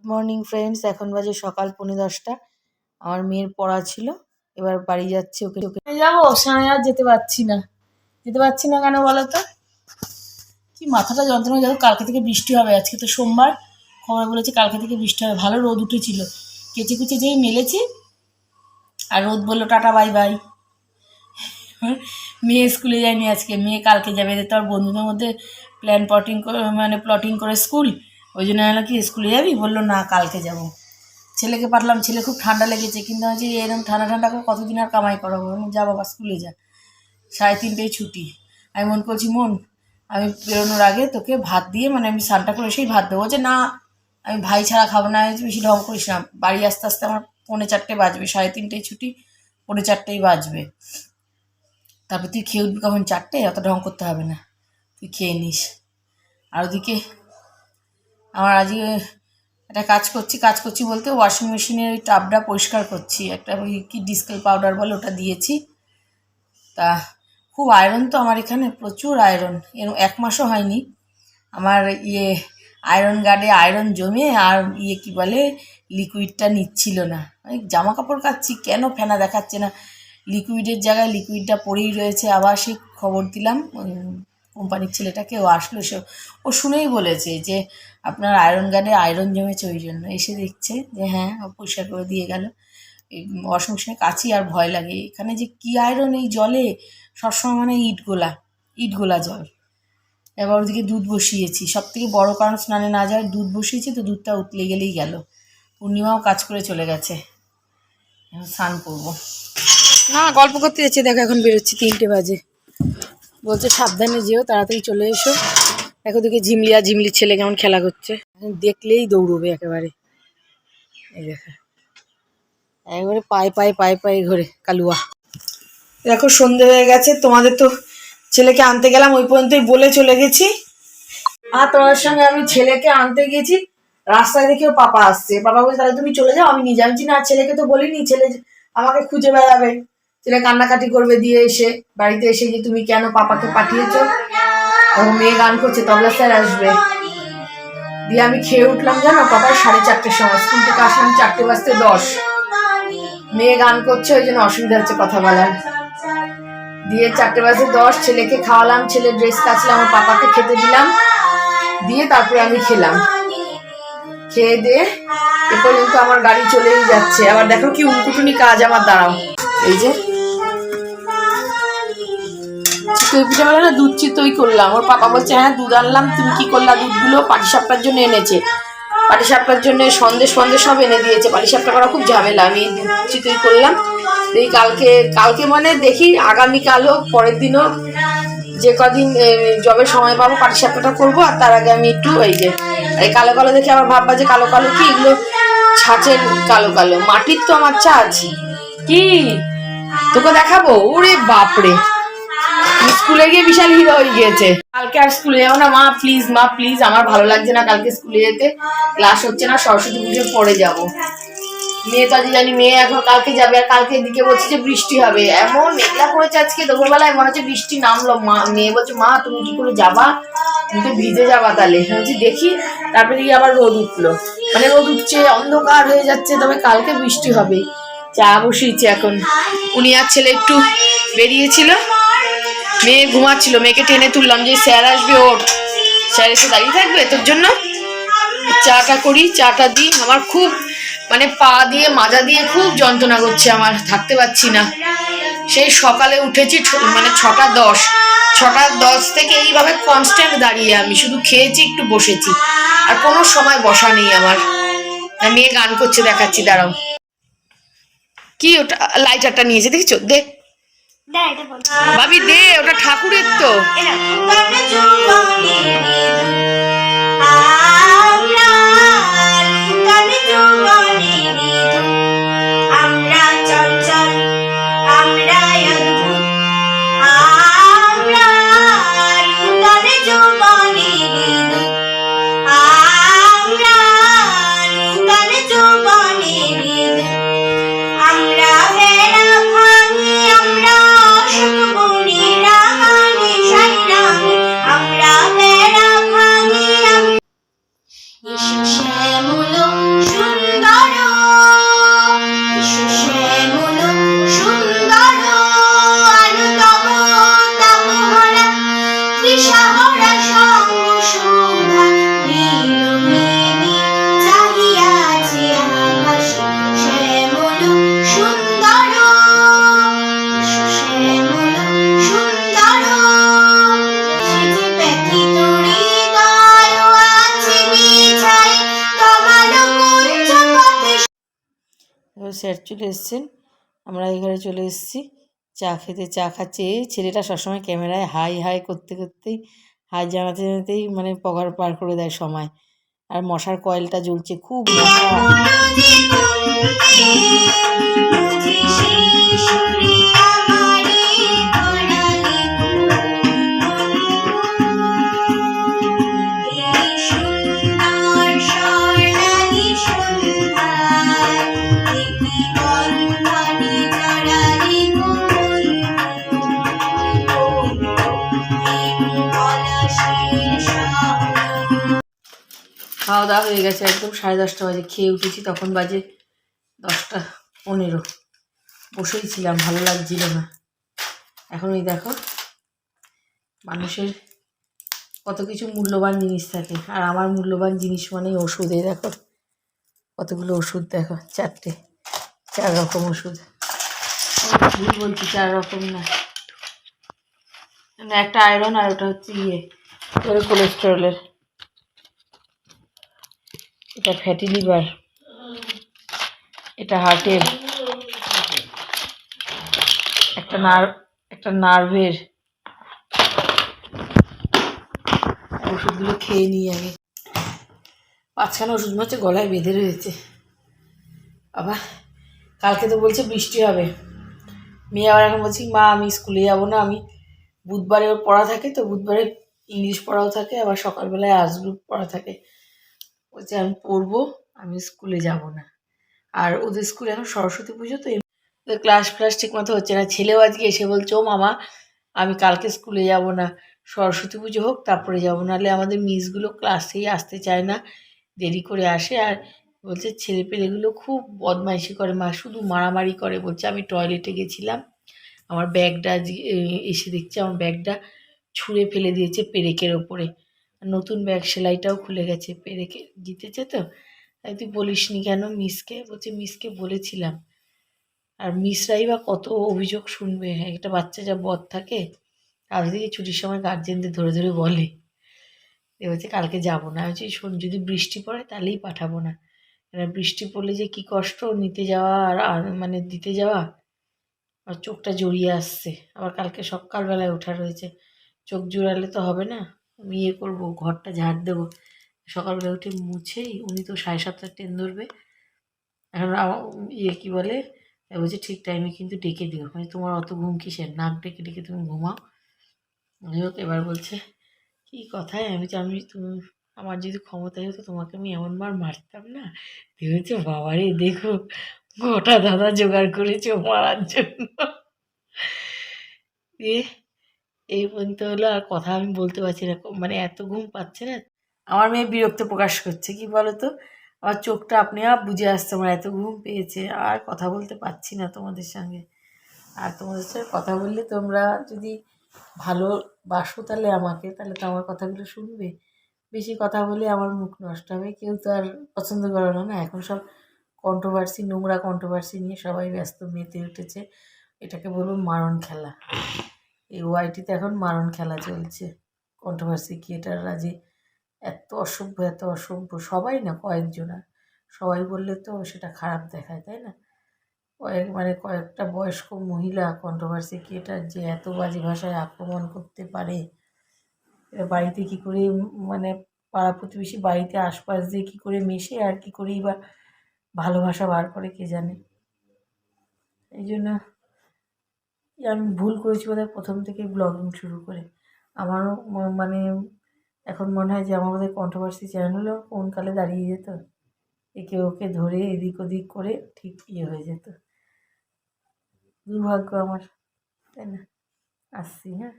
Good morning friends এখন বাজে সকাল পৌনে দশটা। আমার মেয়ের পড়া ছিল, এবার বাড়ি যাচ্ছি ওকে ওকে যাব? সামনে আর যেতে পারছি না। যেতে পারছি না কেন বলো তো? কি মাথাটা যন্ত্রণা যাব? কালকে থেকে বৃষ্টি হবে, আজকে তো সোমবার। খবর বলেছে কালকে থেকে বৃষ্টি হবে। ভালো রোদ উঠেছিল। কেচে কুচে যেই মেলেছি, আর রোদ বলল, টাটা, বাই বাই। মেয়ে স্কুলে যায়নি আজকে। মেয়ে কালকে যাবে। এদের তো আর বন্ধুদের মধ্যে প্ল্যান পটিং মানে প্লটিং করে স্কুল। ওই জন্য হলো কি, স্কুলে যাবি? বলল, না, কালকে যাব। ছেলেকে পাঠালাম, ছেলে খুব ঠান্ডা লেগেছে, কিন্তু হচ্ছে এরকম ঠান্ডা ঠান্ডা করে কতদিন আর কামাই করাবো? আমি যা বাবা, স্কুলে যা। সাড়ে তিনটেই ছুটি। আমি মন করছি, মন, আমি বেরোনোর আগে তোকে ভাত দিয়ে মানে আমি স্নানটা করে এসেই ভাত দেবো। যে না, আমি ভাই ছাড়া খাব না, আমি বেশি ঢং করিস না। বাড়ি আস্তে আস্তে আমার পৌনে চারটে বাজবে, সাড়ে তিনটেই ছুটি, পৌনে চারটেই বাজবে। তারপর তুই খেয়ে উঠবি কখন? চারটে? অত ঢং করতে হবে না, তুই খেয়ে নিস। আর ওদিকে আমার আজকে একটা কাজ করছি কাজ করছি বলতে ওয়াশিং মেশিনের ওই টাবটা পরিষ্কার করছি। একটা ওই কি ডিসকেল পাউডার বলে ওটা দিয়েছি। তা খুব আয়রন তো আমার এখানে, প্রচুর আয়রন এর এক মাসও হয়নি। আমার ইয়ে আয়রন গার্ডে আয়রন জমে আর ইয়ে কি বলে লিকুইডটা নিচ্ছিল না। জামা কাপড় কাচ্ছি, কেন ফেনা দেখাচ্ছে না? লিকুইডের জায়গায় লিকুইডটা পড়েই রয়েছে। আবার সে খবর দিলাম কোম্পানির ছেলেটাকে ও আসলো, সে, ও শুনেই বলেছে যে আপনার আয়রন গার্ডে আয়রন জমেছে ওই জন্য। এসে দেখছে যে হ্যাঁ ও পরিষ্কার করে দিয়ে গেল। ওয়াশিং মেশিনে কাছি আর ভয় লাগে। এখানে যে কী আয়রন এই জলে? সবসময় মানে ইট গোলা ইট গোলা জল। এবার ওদিকে দুধ বসিয়েছি। সব থেকে বড়ো কারণ স্নানে না যায় দুধ বসিয়েছি, তো দুধটা উতলে গেলেই গেল। পূর্ণিমাও কাজ করে চলে গেছে। স্নান করব। না, গল্প করতে যাচ্ছি। দেখো, এখন বেরোচ্ছি তিনটে বাজে। বলছে, সাবধানে যেও, তাড়াতাড়ি চলে এসো। দেখো দিকে ঝিমলি আর ঝিমলির ছেলে কেমন খেলা করছে। দেখলেই দৌড়বে একেবারে। এই দেখো। একবারে পায়ে পায়ে পায়ে পায়ে ঘরে কালুয়া। দেখো, সন্ধে হয়ে গেছে, তোমাদের তো ছেলেকে আনতে গেলাম, ওই পর্যন্তই বলে চলে গেছি। আর তোমার সঙ্গে আমি ছেলেকে আনতে গেছি, রাস্তায় দেখেও পাপা আসছে। পাপা বলছে, তাহলে তুমি চলে যাও, আমি নিয়ে যাচ্ছি। না, ছেলেকে তো বলিনি, ছেলে আমাকে খুঁজে বেড়াবে। ছেলে কান্নাকাটি করবে দিয়ে এসে বাড়িতে এসে যে তুমি কেন পাপাকে পাঠিয়েছ? ও মেয়ে গান করছে, তবলা স্যার আসবে। দিয়ে আমি খেয়ে উঠলাম, জানো, পাপার সাড়ে চারটের সময়, স্কুল থেকে আসলাম চারটে বাজতে দশ। মেয়ে গান করছে, ওই জন্য অসুবিধা হচ্ছে কথা বলার। দিয়ে চারটে বাজে দশ, ছেলেকে খাওয়ালাম, ছেলে ড্রেস কাচলাম আমার পাপাকে খেতে দিলাম। দিয়ে তারপরে আমি খেলাম। খেয়ে দিয়ে এ পর্যন্ত আমার গাড়ি চলেই যাচ্ছে। আবার দেখো কি উনকুটুনি কাজ, আমার দাঁড়াও। এই যে চিতই পিঠে না দুধ চিতই করলাম। ওর পাপা বলছে হ্যাঁ দুধ আনলাম, তুমি কি করলা দুধগুলো? পাটিসাপটার জন্য এনেছে। পাটিসাপটার জন্য সন্দেশ ফন্দেশ সব এনে দিয়েছে। পাটিসাপটা করা খুব ঝামেলা। আমি দুধ চিতই করলাম। এই কালকে কালকে মানে দেখি আগামীকাল হোক পরের দিন হোক যে কদিন জবের সময় পাবো পাটিসাপটাটা করব, আর তার আগে আমি একটু এই যে, এই কালো কালো দেখে আমার ভাববা যে কালো কালো কি, এগুলো ছাঁচের কালো কালো। মাটির তো আমার চা আছে কি? তোকে দেখাবো? ওরে বাপরে! স্কুলে গিয়ে বিশাল হিরো হয়ে গিয়েছে। কালকে আর স্কুলে যাব না, মা প্লিজ মা প্লিজ আমার ভালো লাগছে না কালকে স্কুলে যেতে। ক্লাস হচ্ছে না, সরস্বতী পুজোর পরে যাব। মেয়ে তো আজ জানি, মেয়ে এখন কালকে যাবে, আর কালকে দিকে বলছে যে বৃষ্টি হবে। এমন মেঘলা করেছে আজকে দুপুরবেলায়, মনে হচ্ছে বৃষ্টি নামলো। মা, মেয়ে বলছে, মা, তুমি কি করে যাবা? তুমি তো ভিজে যাবা তাহলে। বলছি, দেখি। তারপরে দিকে আবার রোদ উঠল। মানে রোদ উঠছে, অন্ধকার হয়ে যাচ্ছে, তবে কালকে বৃষ্টি হবে। চা বসিয়েছি এখন। উনি আর ছেলে একটু বেরিয়েছিল। মেয়ে ঘুমাচ্ছিল, মেয়েকে টেনে তুললাম, যে স্যার আসবে ওর। স্যার এসে দাঁড়িয়ে থাকবে তোর জন্য? চাটা করি, চাটা দিই আমার খুব মানে পা দিয়ে, মাজা দিয়ে খুব যন্ত্রণা করছে আমার, থাকতে পারছি না। সেই সকালে উঠেছি মানে ছটা দশ। ছটা দশ থেকে এইভাবে কনস্ট্যান্ট দাঁড়িয়ে আমি, শুধু খেয়েছি, একটু বসেছি। আর কোনো সময় বসা নেই আমার। মেয়ে গান করছে, দেখাচ্ছি, দাঁড়াও। কি ওটা লাইটারটা নিয়েছে দেখেছ? দেখ। ভাবি দে ওটা ঠাকুরের তো। আমরা স্যার চলে এসছেন। আমরা এই ঘরে চলে এসেছি। চা খেতে, চা খাচ্ছে। এই ছেলেটা সবসময় ক্যামেরায় হাই হাই করতে, করতেই, হাই জানাতে, জানাতেই মানে পকার পার করে দেয় সময়। আর মশার কয়েলটা জ্বলছে, খুব মশা। খাওয়া দাওয়া হয়ে গেছে একদম, সাড়ে দশটা বাজে। খেয়ে উঠেছি, তখন বাজে দশটা পনেরো। বসেই ছিলাম, ভালো লাগছিল না। এখন ওই দেখো, মানুষের কত কিছু মূল্যবান জিনিস থাকে। আর আমার মূল্যবান জিনিস মানেই ওষুধে দেখো। কতগুলো ওষুধ দেখো, চারটে, চার রকম ওষুধ। ভুল বলছি, চার রকম না। একটা আয়রন আর ওটা হচ্ছে ইয়ে কোলেস্টেরলের এটা ফ্যাটি লিভার এটা হার্টের একটা নার্ভ একটা নার্ভের ওষুধগুলো খেয়ে নিই আগে পাঁচখানা ওষুধ হচ্ছে গলায় বেঁধে রয়েছে। আবার কালকে তো বলছে বৃষ্টি হবে। মেয়ে আবার এখন বলছি, মা, আমি স্কুলে যাব না, আমি বুধবারে পড়া থাকে তো, বুধবারে ইংলিশ পড়াও থাকে, আবার সকালবেলায় আর্টস গ্রুপ পড়া থাকে। বলছে আমি পড়ব, আমি স্কুলে যাব না। আর ওদের স্কুলে এখন সরস্বতী পুজো, তো ক্লাস ফ্লাস ঠিক মতো হচ্ছে না। ছেলেও আজকে এসে বলছে, ও মামা, আমি কালকে স্কুলে যাব না। সরস্বতী পুজো হোক, তারপরে যাব। নাহলে আমাদের মিসগুলো ক্লাসেই আসতে চায় না। দেরি করে আসে আর বলছে, ছেলে পেলেগুলো খুব বদমাইশি করে মা, শুধু মারামারি করে। বলছে, আমি টয়লেটে গেছিলাম। আমার ব্যাগটা এসে দেখছি, আমার ব্যাগটা ছুঁড়ে ফেলে দিয়েছে পেরেকের ওপরে। নতুন ব্যাগ সেলাইটাও খুলে গেছে পেরেকে জিতেছে তো? তাই তুই বলিসনি কেন মিসকে? বলছে, মিসকে বলেছিলাম। আর মিসরাই বা কত অভিযোগ শুনবে? হ্যাঁ একটা বাচ্চা যা বদ থাকে আগে থেকে ছুটির সময় গার্জেনদের ধরে ধরে বলে। এ বলছে, কালকে যাব না। বলছি, শোন, যদি বৃষ্টি পড়ে তাহলেই পাঠাবো না। বৃষ্টি পড়লে যে কি কষ্ট, নিতে যাওয়া আর মানে দিতে যাওয়া? আর চোখটা জড়িয়ে আসছে। আবার কালকে সকালবেলায় ওঠা রয়েছে। চোখ জোড়ালে তো হবে না? আমি ইয়ে করব, ঘরটা ঝাড় দেবো। সকালবেলা উঠে মুছেই উনি তো সাড়ে সাতটার ট্রেন ধরবে। এখন ইয়ে কী বলে? বলছে ঠিক টাইমে কিন্তু ডেকে দিও। মানে তোমার অত ঘুম কিসের? নাক ডেকে ডেকে তুমি ঘুমাও। যাই হোক এবার বলছে, কী কথায়? আমি তো, আমি তুমি আমার যদি ক্ষমতায় হতো তোমাকে আমি এমন মার মারতাম না? ভেবেছো বাবারে, দেখো, গোটা দাদা জোগাড় করেছ মারার জন্য। দিয়ে এই পর্যন্ত হলো আর কথা আমি বলতে পারছি না। মানে এত ঘুম পাচ্ছে না। আমার মেয়ে বিরক্ত প্রকাশ করছে, কি বলো তো আমার চোখটা আপনি আর বুঝে আসছে, আমার এত ঘুম পেয়েছে, আর কথা বলতে পারছি না তোমাদের সঙ্গে। আর তোমাদের সাথে কথা বললে তোমরা যদি ভালো বাসো তাহলে আমাকে, তাহলে তো আমার কথাগুলো শুনবে। বেশি কথা বলে আমার মুখ নষ্ট হবে। কেউ তো আর পছন্দ করে না না? এখন সব কন্ট্রোভার্সি নোংরা কন্ট্রোভার্সি নিয়ে সবাই ব্যস্ত, মেতে উঠেছে। এটাকে বলব মারণ খেলা। এই ওয়াইটিতে এখন মারণ খেলা চলছে। কন্ট্রোভার্সি ক্রিয়েটাররা যে এত অসভ্য এত অসভ্য, সবাই না, কয়েকজনা সবাই বললে তো সেটা খারাপ দেখায়, তাই না? কয়েক মানে কয়েকটা বয়স্ক মহিলা কন্ট্রোভার্সি ক্রিয়েটার যে এত বাজে ভাষায় আক্রমণ করতে পারে, এরা বাড়িতে কী করে মানে পাড়া প্রতিবেশী বাড়িতে আশপাশ দিয়ে কী করে মেশে আর কী করেই বা ভালোবাসা বার করে, কে জানে? এই জন্য আমি ভুল করেছি বোধ প্রথম থেকে ব্লগিং শুরু করে। আমারও মানে এখন মনে হয় যে আমার বোধহয় কন্ট্রোভার্সি চ্যানেলও কোন কালে দাঁড়িয়ে যেত। একে ওকে ধরে এদিক ওদিক করে ঠিক ইয়ে হয়ে যেত। দুর্ভাগ্য আমার, তাই না? আসছি হ্যাঁ?